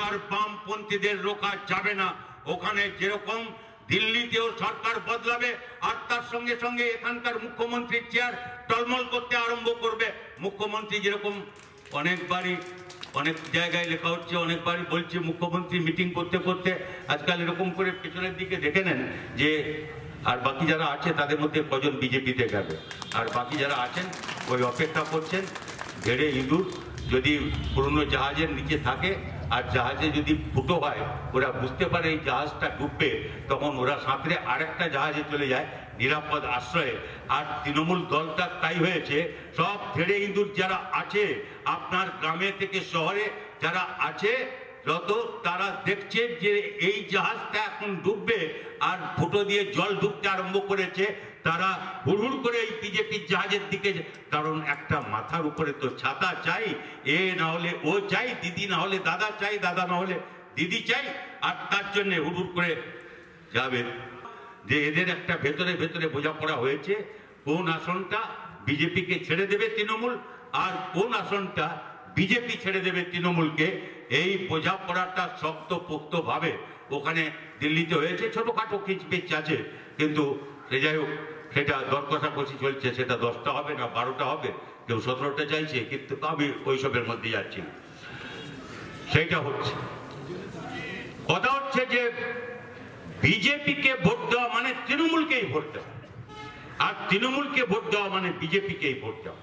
আর বামপন্থীদের রোকা যাবে না। ওখানে যেরকম দিল্লিতেও সরকার বদলাবে আর তার সঙ্গে সঙ্গে এখানকার মুখ্যমন্ত্রীর চেয়ার টলমল করতে আরম্ভ করবে। মুখ্যমন্ত্রী যেরকম অনেকবারই, অনেক জায়গায় লেখা হচ্ছে, অনেকবারই বলছে মুখ্যমন্ত্রী মিটিং করতে করতে। আজকাল এরকম করে পেছনের দিকে দেখে নেন যে, আর বাকি যারা আছে তাদের মধ্যে কজন বিজেপিতে গেবে আর বাকি যারা আছেন, ওই অপেক্ষা করছেন ঘেড়ে ইঁদুর যদি পুরনো জাহাজের নিচে থাকে আর জাহাজে যদি ফুটো হয়, ওরা বুঝতে পারে এই জাহাজটা ডুববে, তখন ওরা সাঁতরে আরেকটা জাহাজে চলে যায়, নিরাপদ আশ্রয়ে। আর তৃণমূল দলটা তাই হয়েছে, সব ধেড়ে ইঁদুর যারা আছে, আপনার গ্রামে থেকে শহরে যারা আছে, যত তারা দেখছে যে এই জাহাজটা এখন ডুববে, আর ফুটো দিয়ে জল ঢুকতে আরম্ভ করেছে তারা হুড়হুড় করে এই বিজেপির জাহাজের দিকে কারণ একটা মাথার উপরে তো ছাতা চাই, এ না হলে ও চাই, দিদি না হলে দাদা চাই, দাদা না হলে দিদি চাই, আর তার জন্য হুড়হুড় করে যাবে। যে এদের একটা ভেতরে ভেতরে বোঝাপড়া হয়েছে, কোন আসনটা বিজেপিকে ছেড়ে দেবে তৃণমূল, আর কোন আসনটা বিজেপি ছেড়ে দেবে তৃণমূলকে, এই বোঝাপড়াটা শক্ত পোক্ত ভাবে ওখানে দিল্লিতে হয়েছে, ছোটখাটো কিচপিচ আছে। কিন্তু সে যাই হোক, সেটা দর কষাকষি চলছে, সেটা দশটা হবে না, বারোটা হবে। কেউ সতেরোটা চাইছে, কিন্তু আমি ওইসবের মধ্যে যাচ্ছি। সেইটা হচ্ছে। কথা হচ্ছে যে, বিজেপিকে ভোট দেওয়া মানে তৃণমূলকেই ভোট দেওয়া। আর তৃণমূলকে ভোট দেওয়া মানে বিজেপিকেই ভোট দেওয়া।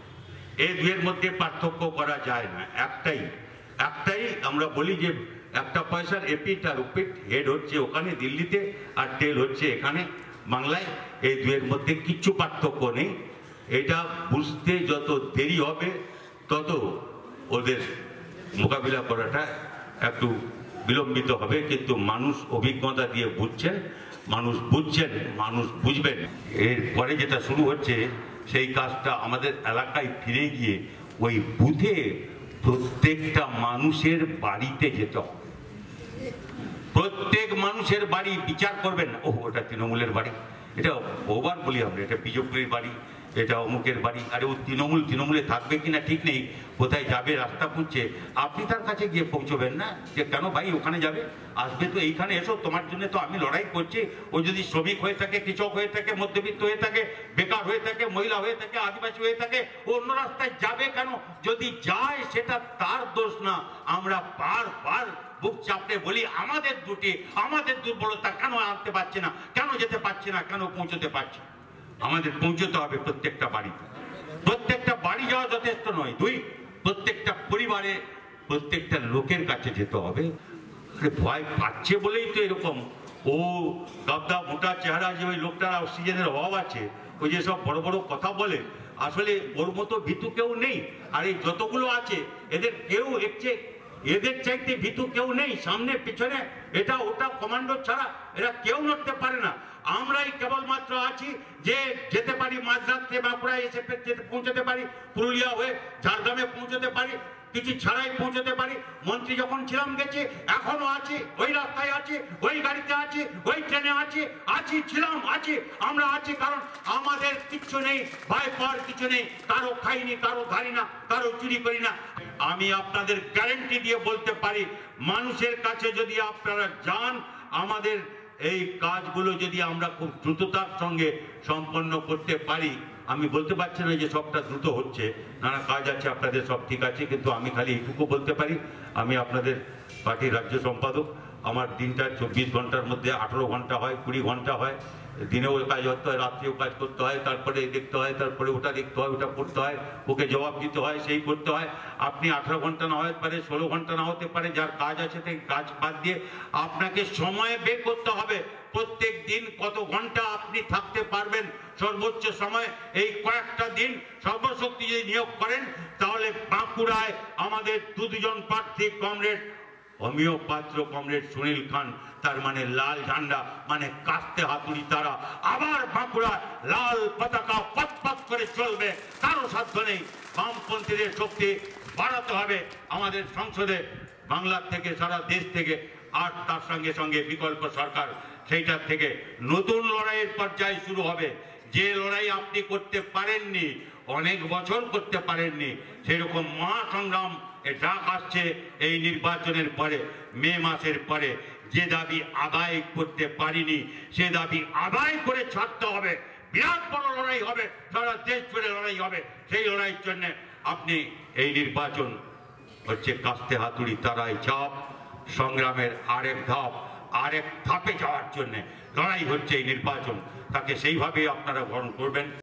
এই দুয়ের মধ্যে পার্থক্য করা যায় না, একটাই। একটাই আমরা বলি যে, একটা পয়সার এপিট আর উপিট হেড হচ্ছে ওখানে দিল্লিতে আর টেল হচ্ছে এখানে। বাংলায় এই দুয়ের মধ্যে কিচ্ছু পার্থক্য নেই। এটা বুঝতে যত দেরি হবে, তত ওদের মোকাবিলা করাটা একটু বিলম্বিত হবে। কিন্তু মানুষ অভিজ্ঞতা দিয়ে বুঝছেন, মানুষ বুঝছেন, মানুষ বুঝবেন। এর পরে যেটা শুরু হচ্ছে, সেই কাজটা আমাদের এলাকায় ফিরে গিয়ে ওই বুথে প্রত্যেকটা মানুষের বাড়িতে যেতে প্রত্যেক মানুষের বাড়ি বিচার করবেন। ও ওটা তৃণমূলের বাড়ি। এটা বহুবার বলি আমরা এটা বিজেপির বাড়ি। এটা অমুকের বাড়ি। আরে ও তৃণমূল, তৃণমূলে থাকবে কিনা ঠিক নেই, কোথায় যাবে, রাস্তা খুঁজছে। আপনি তার কাছে গিয়ে পৌঁছবেন না? যে কেন ভাই, ওখানে যাবে? আসবে তো, এইখানে এসো, তোমার জন্য তো আমি লড়াই করছি। ও যদি শ্রমিক হয়ে থাকে, কৃষক হয়ে থাকে, মধ্যবিত্ত হয়ে থাকে, বেকার হয়ে থাকে, মহিলা হয়ে থাকে, আদিবাসী হয়ে থাকে অন্য রাস্তায় যাবে কেন? যদি যায়, সেটা তার দোষ না। আমরা বারবার বুক চাপড়ে বলি, আমাদের দুটি, আমাদের দুর্বলতা কেন আনতে পারছে না? কেন যেতে পারছে না? কেন পৌঁছতে পারছে না? আমাদের পৌঁছতে হবে প্রত্যেকটা বাড়িতে। প্রত্যেকটা বাড়ি যাওয়া যথেষ্ট নয়। দুই, প্রত্যেকটা পরিবারে প্রত্যেকটা লোকের কাছে যেতে হবে। ভয় পাচ্ছে বলেই তো এরকম। ও গাবদা মোটা চেহারা যে ওই লোকটার অক্সিজেনের অভাব আছে, ওই যে সব বড় বড় কথা বলে, আসলে ওর মতো ভীতু কেউ নেই। আর এই যতগুলো আছে, এদের কেউ এর এদের চাইতে ভীতু কেউ নেই। সামনে, পিছনে, এটা ওটা কমান্ডো ছাড়া এরা কেউ লড়তে পারে না। আমরাই কেবলমাত্র আছি যে যেতে পারি মাঝরাত্রে বাঁকুড়ায় এসে যেতে পৌঁছতে পারি, পুরুলিয়া হয়ে ঝাড়গ্রামে পৌঁছতে পারি, কিছু ছাড়াই পৌঁছতে পারি। মন্ত্রী যখন ছিলাম গেছি, এখনও আছি, ওই রাস্তায় আছি, ওই গাড়িতে আছি, ওই ট্রেনে আছি আছি, ছিলাম, আছি, আমরা আছি, কারণ আমাদের কিচ্ছু নেই ভয় পাওয়ার কিছু নেই, কারও খাইনি, কারও ধারি না, কারও চুরি করি না। আমি আপনাদের গ্যারেন্টি দিয়ে বলতে পারি, মানুষের কাছে যদি আপনারা যান, আমাদের এই কাজগুলো যদি আমরা খুব দ্রুততার সঙ্গে সম্পন্ন করতে পারি, আমি বলতে পারছি না যে সবটা দ্রুত হচ্ছে। নানা কাজ আছে, আপনাদের সব ঠিক আছে, কিন্তু আমি খালি এইটুকু বলতে পারি। আমি আপনাদের পার্টির রাজ্য সম্পাদক। আমার দিনটা চব্বিশ ঘণ্টার মধ্যে আঠেরো ঘণ্টা হয়, কুড়ি ঘণ্টা হয়। দিনেও কাজ করতে হয়, রাত্রেও কাজ করতে হয়, তারপরে দেখতে হয়, তারপরে ওটা দেখতে হয়, ওটা করতে হয়, ওকে জবাব দিতে হয়, সেই করতে হয়। আপনি আঠারো ঘণ্টা না হতে পারে, ষোলো ঘণ্টা না হতে পারে, যার কাজ আছে সেই কাজ বাদ দিয়ে আপনাকে সময় বের করতে হবে। প্রত্যেক দিন কত ঘণ্টা আপনি থাকতে পারবেন? সর্বোচ্চ সময় এই কয়েকটা দিন সর্বশক্তি যদি নিয়োগ করেন, তাহলে বাঁকুড়ায় আমাদের দু দুজন প্রার্থী কমরেড অমিয় পাত্র কমরেড সুনীল খান, তার মানে লাল ঝান্ডা মানে কাস্তে হাতুড়ি তারা, আবার বাঁকুড়া লাল পতাকা পথ করে চলবে। কারও সাধ্য নেই। বামপন্থীদের শক্তি বাড়াতে হবে আমাদের সংসদে। বাংলার থেকে সারা দেশ থেকে আর তার সঙ্গে সঙ্গে বিকল্প সরকার, সেইটার থেকে নতুন লড়াইয়ের পর্যায়ে শুরু হবে। যে লড়াই আপনি করতে পারেননি, অনেক বছর করতে পারেননি, সেরকম মহাসংগ্রাম ডাক আসছে এই নির্বাচনের পরে, মে মাসের পরে। যে দাবি আদায় করতে পারিনি, সে দাবি আদায় করে ছাড়তে হবে। বিরাট বড় লড়াই হবে, সারা দেশ জুড়ে লড়াই হবে। সেই লড়াইয়ের জন্য আপনি এই নির্বাচন হচ্ছে কাস্তে হাতুড়ি তারাই চাপ, সংগ্রামের আরেক ধাপ, আরেক ধাপে যাওয়ার জন্য লড়াই হচ্ছে এই নির্বাচন। তাকে সেইভাবে আপনারা গ্রহণ করবেন।